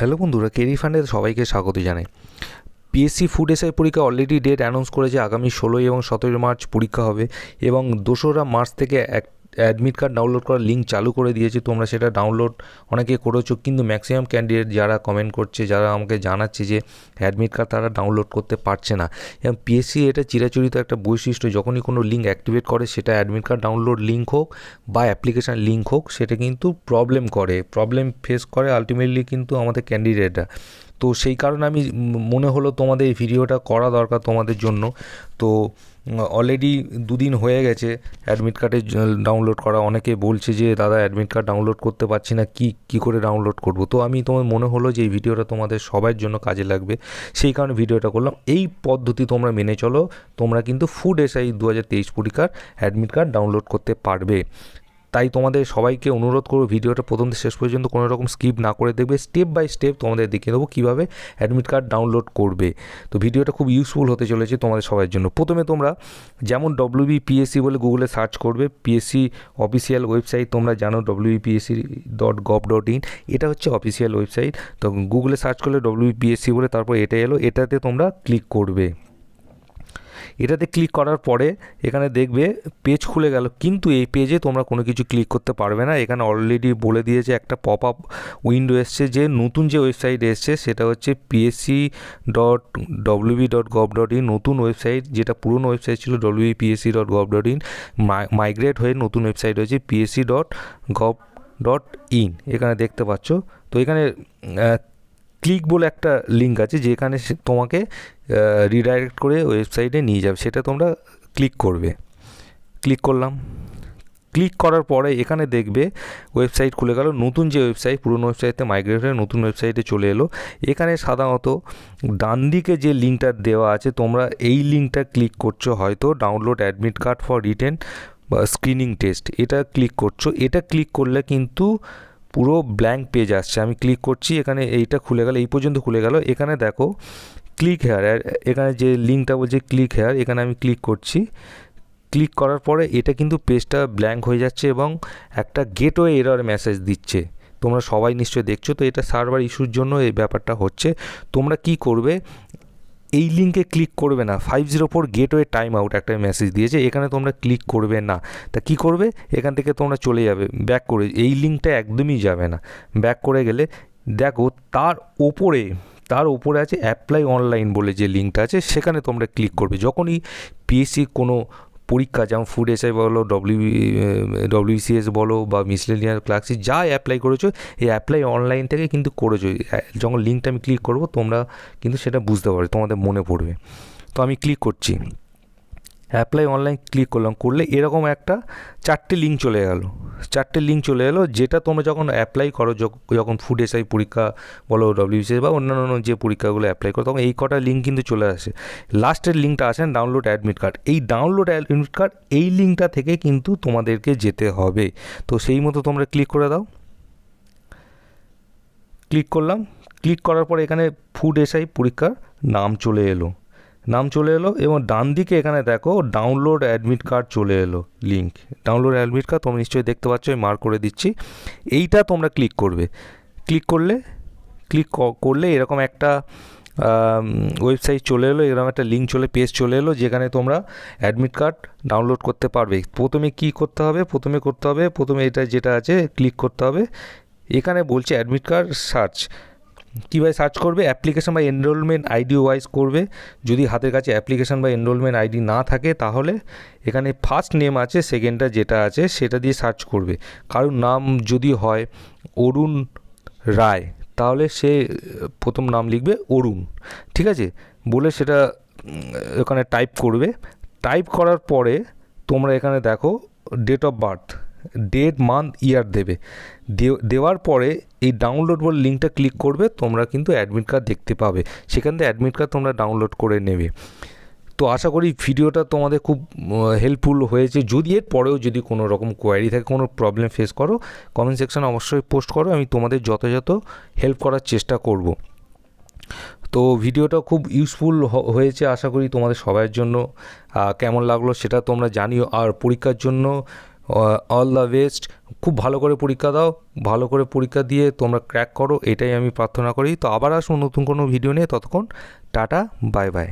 Hello বন্ধুরা, Kerry ফান্ডে সবাইকে স্বাগত জানাই। পিএসসি ফুড এসআই পরীক্ষা অলরেডি ডেট অ্যানাউন্স করেছে, আগামী ষোলোই এবং সতেরোই মার্চ পরীক্ষা হবে এবং দোসরা মার্চ থেকে এক অ্যাডমিট কার্ড ডাউনলোড করার লিঙ্ক চালু করে দিয়েছে, তোমরা সেটা ডাউনলোড অনেকে করেছ, কিন্তু ম্যাক্সিমাম ক্যান্ডিডেট যারা কমেন্ট করছে, যারা আমাকে জানাচ্ছে যে অ্যাডমিট কার্ড তারা ডাউনলোড করতে পারছে না। এবং পিএসসি এটা চিরাচরিত একটা বৈশিষ্ট্য, যখনই কোনো লিঙ্ক অ্যাক্টিভেট করে, সেটা অ্যাডমিট কার্ড ডাউনলোড লিঙ্ক হোক বা অ্যাপ্লিকেশান লিঙ্ক হোক, সেটা কিন্তু প্রবলেম করে প্রবলেম ফেস করে আলটিমেটলি কিন্তু আমাদের ক্যান্ডিডেটরা তো সেই কারণে আমি, মনে হলো তোমাদের এই ভিডিওটা করা দরকার তোমাদের জন্য। তো অলরেডি দুদিন হয়ে গেছে অ্যাডমিট কার্ডের ডাউনলোড করা। অনেকে বলছে যে, দাদা অ্যাডমিট কার্ড ডাউনলোড করতে পারছি না, কি কি করে ডাউনলোড করব? তো আমি তোমার মনে হলো যে, এই ভিডিওটা তোমাদের সবার জন্য কাজে লাগবে। সেই কারণে ভিডিওটা করলাম। এই পদ্ধতি তোমরা মেনে চলো। তোমরা কিন্তু ফুড এসআই দু হাজার তেইশ পরীক্ষার অ্যাডমিট কার্ড ডাউনলোড করতে পারবে। তাই তোমাদের সবাইকে অনুরোধ করব ভিডিওটা প্রথম শেষ পর্যন্ত কোনো রকম স্কিপ না করে দেখবে স্টেপ বাই স্টেপ তোমাদের দেখিয়ে দেবো কীভাবে অ্যাডমিট কার্ড ডাউনলোড করবে। তো ভিডিওটা খুব ইউজফুল হতে চলেছে তোমাদের সবার জন্য। প্রথমে তোমরা যেমন ডব্লিউবি পিএসসি বলে গুগলে সার্চ করবে পিএসসি অফিসিয়াল ওয়েবসাইট তোমরা জানো WB PSC dot gov dot in এটা হচ্ছে অফিসিয়াল ওয়েবসাইট তো গুগলে সার্চ করলে ডব্লিউবি পিএসসি বলে তারপর এটা এলো, এটাতে তোমরা ক্লিক করবে। এটাতে ক্লিক করার পরে এখানে দেখবে পেজ খুলে গেল। কিন্তু এই পেজে তোমরা কোনো কিছু ক্লিক করতে পারবে না। এখানে অলরেডি বলে দিয়েছে একটা পপ আপ উইন্ডো এসছে যে নতুন যে ওয়েবসাইট এসছে সেটা হচ্ছে PSC dot WB dot gov dot in নতুন ওয়েবসাইট যেটা পুরনো ওয়েবসাইট ছিল WB PSC dot gov dot in migrate হয়ে নতুন ওয়েবসাইট হয়েছে PSC dot gov dot in এখানে দেখতে পাচ্ছ। তো এখানে ক্লিক বলে একটা লিঙ্ক আছে যেখানে তোমাকে রিডাইরেক্ট করে ওয়েবসাইটে নিয়ে যাবে। সেটা তোমরা ক্লিক করবে। ক্লিক করলাম। ক্লিক করার পরে এখানে দেখবে ওয়েবসাইট খুলে গেল। নতুন যে ওয়েবসাইট পুরনো ওয়েবসাইটে মাইগ্রেট হয়ে নতুন ওয়েবসাইটে চলে এলো। এখানে সাধারণত ডান দিকে যে লিঙ্কটা দেওয়া আছে, তোমরা এই লিঙ্কটা ক্লিক করছ হয়তো download admit card for written বা স্ক্রিনিং টেস্ট এটা ক্লিক করছ। এটা ক্লিক করলে কিন্তু পুরো ব্ল্যাঙ্ক পেজ আসছে। আমি ক্লিক করছি, এখানে এইটা খুলে গেল, এই পর্যন্ত খুলে গেল। এখানে দেখো ক্লিক হেয়ার এখানে যে লিঙ্কটা বলছে ক্লিক হেয়ার এখানে আমি ক্লিক করছি। ক্লিক করার পরে এটা কিন্তু পেজটা ব্ল্যাঙ্ক হয়ে যাচ্ছে এবং একটা গেটওয়ে এরর মেসেজ দিচ্ছে। তোমরা সবাই নিশ্চয়ই দেখছ, তো এটা সার্ভার ইস্যুর জন্য এই ব্যাপারটা হচ্ছে। তোমরা কি করবে? এই লিঙ্কে ক্লিক করবে না। Five zero four gateway time out একটা মেসেজ দিয়েছে, এখানে তোমরা ক্লিক করবে না। তা কি করবে? এখান থেকে তোমরা চলে যাবে ব্যাক করে, এই লিঙ্কটা একদমই যাবে না। ব্যাক করে গেলে, দেখো তার ওপরে তার উপরে আছে অ্যাপ্লাই অনলাইন বলে যে লিঙ্কটা আছে, সেখানে তোমরা ক্লিক করবে। যখনই পিএসসি কোনো পরীক্ষা, যেমন ফুড এসআই বলো ডব্লিউ ডব্লিউসিএস বলো বা মিসলেনিয়ার ক্লাসি যা অ্যাপ্লাই করেছ, এই অ্যাপ্লাই অনলাইন থেকে কিন্তু করেছ। যখন লিঙ্কটা আমি ক্লিক করব, তোমরা কিন্তু সেটা বুঝতে পারবে, তোমাদের মনে পড়বে। তো আমি ক্লিক করছি। অ্যাপ্লাই অনলাইন ক্লিক করলাম, করলে এরকম একটা চারটে লিঙ্ক চলে গেল। চারটে লিঙ্ক চলে এলো, যেটা তোমরা যখন অ্যাপ্লাই করো যখন ফুড এসআই পরীক্ষা বলো ডব্লিউসিএস বা অন্যান্য যে পরীক্ষাগুলো অ্যাপ্লাই করো, তখন এই কটা লিঙ্ক কিন্তু চলে আসে। লাস্টের লিঙ্কটা আসেন ডাউনলোড অ্যাডমিট কার্ড এই ডাউনলোড অ্যাডমিট কার্ড এই লিঙ্কটা থেকে কিন্তু তোমাদেরকে যেতে হবে। তো সেই মতো তোমরা ক্লিক করে দাও। ক্লিক করলাম। ক্লিক করার পর এখানে ফুড এসআই পরীক্ষার নাম চলে এলো। নাম চলে এলো এবং ডান দিকে এখানে দেখো ডাউনলোড অ্যাডমিট কার্ড চলে এলো লিঙ্ক ডাউনলোড অ্যাডমিট কার্ড তোমরা নিশ্চয়ই দেখতে পাচ্ছ, আমি মার্ক করে দিচ্ছি। এইটা তোমরা ক্লিক করবে। ক্লিক করলে ক্লিক করলে এরকম একটা ওয়েবসাইট চলে এলো, এরকম একটা লিঙ্ক চলে পেজ চলে এলো, যেখানে তোমরা অ্যাডমিট কার্ড ডাউনলোড করতে পারবে। প্রথমে কি করতে হবে? প্রথমে করতে হবে, প্রথমে এটা যেটা আছে ক্লিক করতে হবে। এখানে বলছে অ্যাডমিট কার্ড সার্চ কীভাবে সার্চ করবে? অ্যাপ্লিকেশান বা এনরোলমেন্ট আইডি ওয়াইজ করবে। যদি হাতের কাছে অ্যাপ্লিকেশান বা এনরোলমেন্ট আইডি না থাকে, তাহলে এখানে ফার্স্ট নেম আছে সেকেন্ডটা যেটা আছে, সেটা দিয়ে সার্চ করবে। কারোর নাম যদি হয় অরুণ রায়, তাহলে সে, প্রথম নাম লিখবে অরুণ। ঠিক আছে? বলে সেটা ওখানে টাইপ করবে। টাইপ করার পরে তোমরা এখানে দেখো date of birth date month year দেবে। দেওয়ার পরে এই ডাউনলোড বলে লিঙ্কটা ক্লিক করবে, তোমরা কিন্তু অ্যাডমিট কার্ড দেখতে পাবে। সেখান থেকে অ্যাডমিট কার্ড তোমরা ডাউনলোড করে নেবে। তো আশা করি ভিডিওটা তোমাদের খুব হেল্পফুল হয়েছে। যদি এর পরেও যদি কোনো রকম কোয়ারি থাকে, কোনো প্রবলেম ফেস করো কমেন্ট সেকশানে অবশ্যই পোস্ট করো, আমি তোমাদের যথাযথ হেল্প করার চেষ্টা করব। তো ভিডিওটা খুব ইউজফুল হয়েছে। আশা করি তোমাদের সবার জন্য কেমন লাগল সেটা তোমরা জানিও। আর পরীক্ষার জন্য অল দ্য বেস্ট খুব ভালো করে পরীক্ষা দাও, ভালো করে পরীক্ষা দিয়ে তোমরা ক্র্যাক করো, এটাই আমি প্রার্থনা করি। তো আবার আসুন নতুন কোনো ভিডিও নিয়ে, ততক্ষণ টাটা বাই বাই